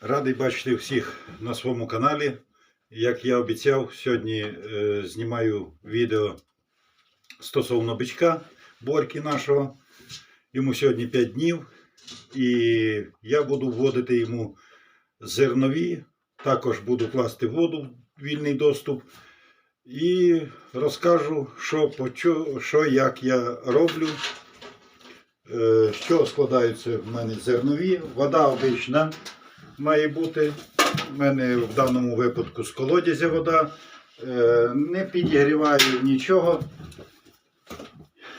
Радий бачити всіх на своєму каналі. Як я обіцяв, сьогодні е, знімаю відео стосовно бичка Борьки нашого. Йому сьогодні 5 днів. І я буду вводити йому зернові, також буду класти воду в вільний доступ. І розкажу, що, що як я роблю. Е, З чого складаються в мене зернові. Вода обична має бути. У мене в даному випадку з колодязя вода. Е, Не підігріваю нічого.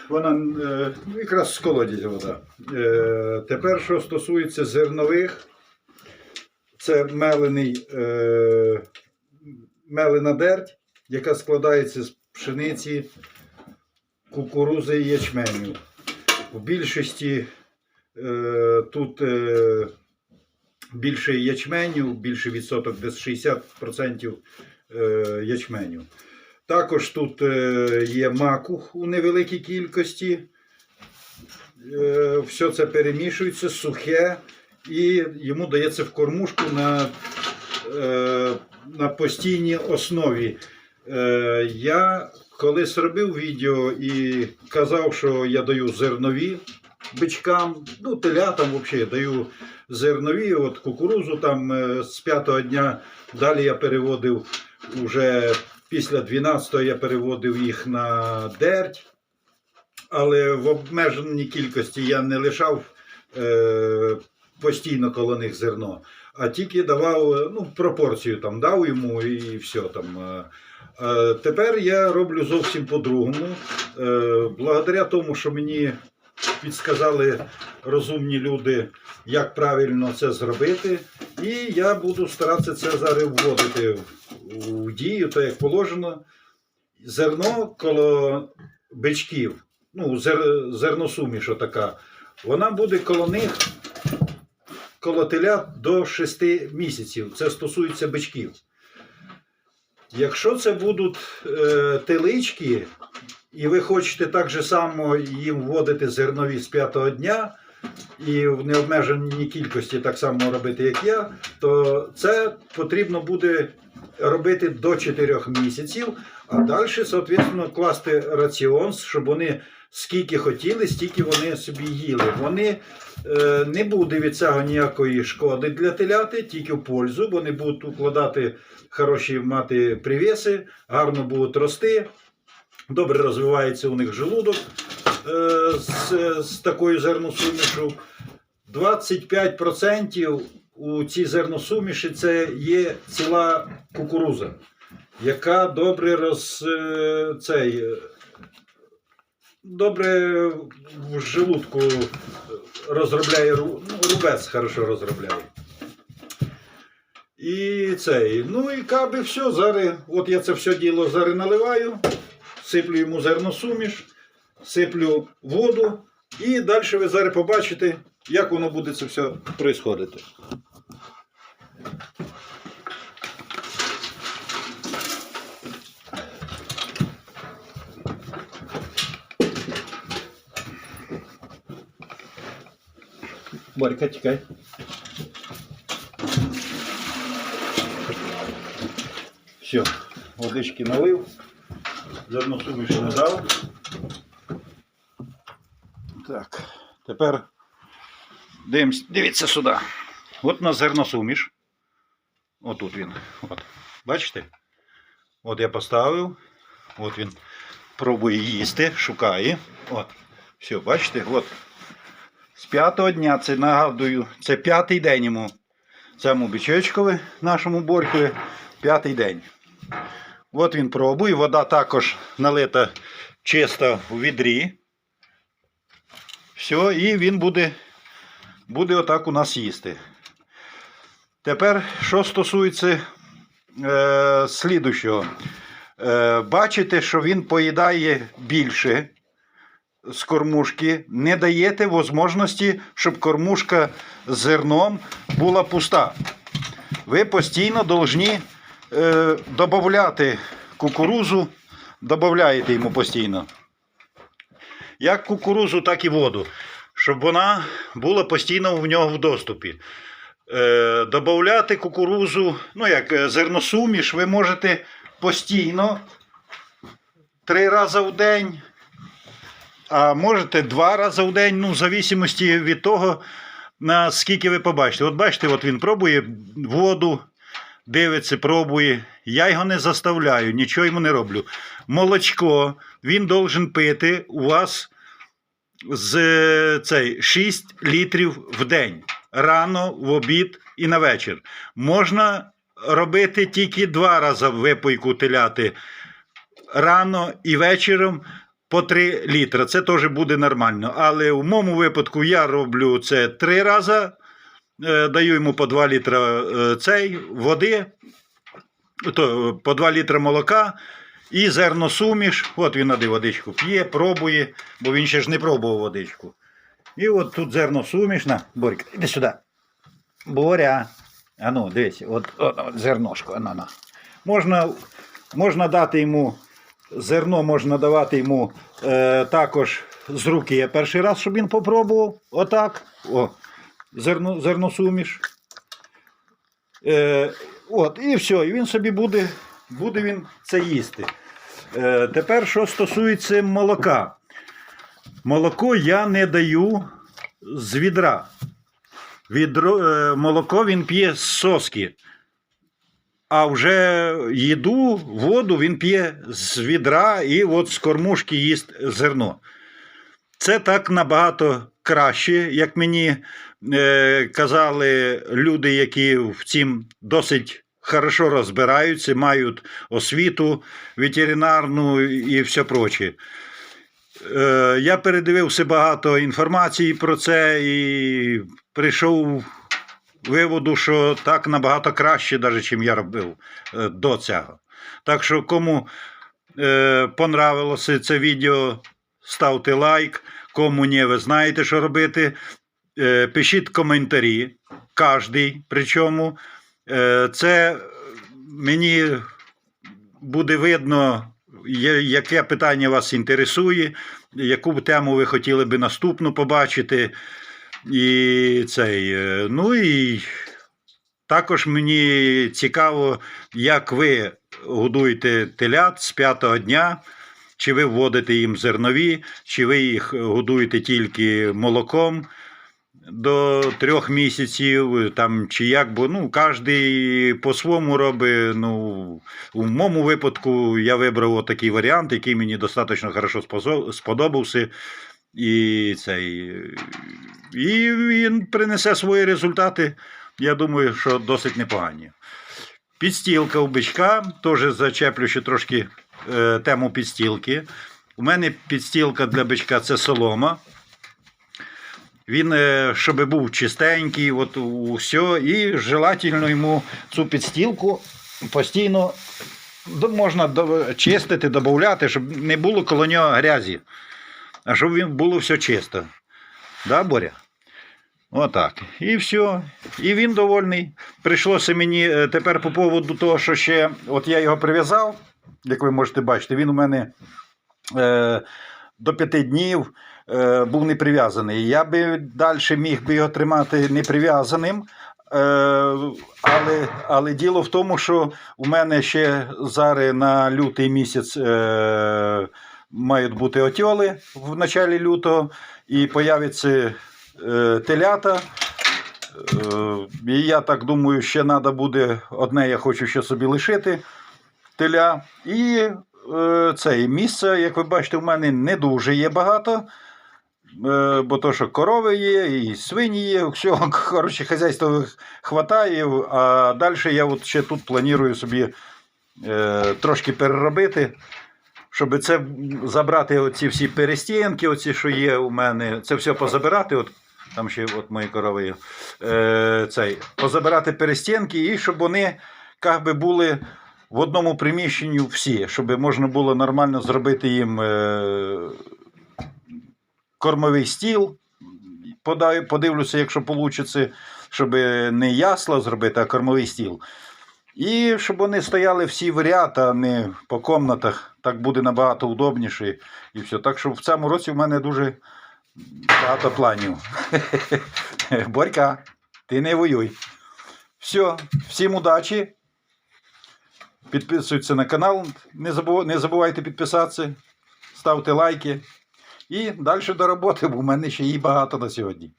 Вона е, якраз з колодязя вода. Е, Тепер, що стосується зернових, це мелений, мелена дерть, яка складається з пшениці, кукурузи і ячменю. У більшості тут більше ячменю, більше відсоток, десь 60% е, ячменю. Також тут е, є макух у невеликій кількості. Е, все це перемішується, сухе, і йому дається в кормушку на, на постійній основі. Я колись робив відео і казав, що я даю зернові бичкам, ну, телятам взагалі даю зернові, от кукурузу там е, з п'ятого дня. Далі я переводив уже після 12-го я переводив їх на дерть. Але в обмеженій кількості я не лишав е, постійно коло них зерно, а тільки давав е, ну, пропорцію там дав йому і все там. е. Тепер я роблю зовсім по-другому. Благодаря тому, що мені підсказали розумні люди, як правильно це зробити. І я буду старатися це зараз вводити в- дію, так як положено. Зерно коло бичків, ну, зер, зерносуміш така, вона буде коло них коло телят до 6 місяців. Це стосується бичків. Якщо це будуть е, телички, і ви хочете так же само їм вводити зернові з п'ятого дня, і в необмеженій кількості так само робити, як я, то це потрібно буде робити до 4 місяців, а далі, соответственно, класти раціон, щоб вони скільки хотіли, стільки вони собі їли. Вони е, не буде від цього ніякої шкоди для теляти, тільки в пользу. Вони будуть укладати хороші мати привіси, гарно будуть рости. Добре розвивається у них желудок е, з, з такою зерносумішу. 25% у цій зерносуміші це є ціла кукуруза, яка добре роз, е, цей, е, добре в желудку розробляє ну, рубець хорошо розробляє. І цей. Ну і каби все. Зараз, от я це все діло зараз наливаю, сиплю йому зерносуміш, сиплю воду. І далі ви зараз побачите, як воно буде це все происходити. Борька, тікай. Все, водички налив, зерно суміші надав. Так, тепер дивимось, дивіться сюди. От у нас зерносуміш. Отут він. От. Бачите? От я поставив. От він пробує їсти, шукає. От. Все, бачите? От. З п'ятого дня, це нагадую, це п'ятий день йому. Цьому бичечкові, нашому борькові, п'ятий день. От він пробує. Вода також налита чиста у відрі. Все, і він буде, буде отак у нас їсти. Тепер, що стосується е, слідущого. Е, бачите, що він поїдає більше з кормушки. Не даєте можливості, щоб кормушка з зерном була пуста. Ви постійно повинні е, додати кукурузу, додаєте йому постійно. Як кукурузу, так і воду, щоб вона була постійно в нього в доступі. Е, Добавляти кукурузу, ну як е, зерносуміш, ви можете постійно три рази в день, а можете два рази в день, ну, в зависимості від того, наскільки ви побачите. От бачите, от він пробує воду, дивиться, пробує. Я його не заставляю, нічого йому не роблю. Молочко він должен пити у вас з цей 6 літрів в день. Рано, в обід і на вечір. Можна робити тільки два рази випойку теляти. Рано і вечором по 3 літри. Це теж буде нормально. Але в моєму випадку я роблю це три рази. Е, Даю йому по 2 літра е, цей води, то, по 2 літра молока і зерносуміш. От він нади водичку п'є, пробує, бо він ще ж не пробував водичку. І от тут зерносуміш. На, Борька, іди сюди. Боря. А ну, дивись, от, от, от зерношко. а, На, на. Можна, можна дати йому зерно, можна давати йому е, також з руки. Я перший раз, щоб він попробував. Отак. О, зерно, зерносуміш. Е, от, і все, і він собі буде, буде він це їсти. Е, тепер, що стосується молока. Молоко я не даю з відра. Відро, е, молоко він п'є з соски. А вже їду, воду він п'є з відра і от з кормушки їсть зерно. Це так набагато краще, як мені е, казали люди, які в цім досить хорошо розбираються, мають освіту ветеринарну і все проче. Е, я передивився багато інформації про це і прийшов виводу, що так набагато краще, навіть чим я робив е, до цього. Так що, кому е, понравилося це відео, ставте лайк. Кому ні, ви знаєте, що робити. Е, пишіть коментарі, кожний. Причому е, це мені буде видно, яке питання вас інтересує, яку тему ви хотіли би наступну побачити. І цей, е, ну і також мені цікаво, як ви годуєте телят з п'ятого дня, чи ви вводите їм зернові, чи ви їх годуєте тільки молоком до трьох місяців, там, чи як, бо ну, кожен по-своєму робить. Ну, у моєму випадку я вибрав такий варіант, який мені достатньо хорошо сподобався. І, цей, і він принесе свої результати. Я думаю, що досить непогані. Підстілка у бичка, теж зачеплю ще трошки е, тему підстілки. У мене підстілка для бичка це солома. Він, е, щоб був чистенький, от усе, і желательно йому цю підстілку постійно можна чистити, додати, щоб не було коло нього грязі, а щоб він було все чисто. Да, Боря? Отак. І все. І він довольний. Прийшлося мені е, тепер по поводу того, що ще от я його прив'язав, як ви можете бачити, він у мене е, до п'яти днів е, був не прив'язаний. Я би далі міг би його тримати не прив'язаним. Е, але, але діло в тому, що у мене ще зараз на лютий місяць е, мають бути отьоли в началі лютого, і появляться е, телята. Е, і я так думаю, ще треба буде одне, я хочу ще собі лишити теля. І е, це місце, як ви бачите, в мене не дуже є багато. Е, бо то, що корови є, і свині є, всього, коротше, хазяйства хватає, а далі я от ще тут планую собі е, трошки переробити, щоб це забрати оці всі перестінки, оці, що є у мене, це все позабирати. От, там ще от мої корови є. Е, цей, позабирати перестінки, і щоб вони би, були в одному приміщенні всі, щоб можна було нормально зробити їм. Е, кормовий стіл. Подивлюся, якщо вийде, щоб не ясла зробити, а кормовий стіл. І щоб вони стояли всі в ряд, а не по комнатах. Так буде набагато удобніше. І все. Так що в цьому році в мене дуже багато планів. Борька, ти не воюй. Все, всім удачі. Підписуйтесь на канал, не, забув- не забувайте підписатися, ставте лайки. І далі до роботи, бо в мене ще її багато на сьогодні.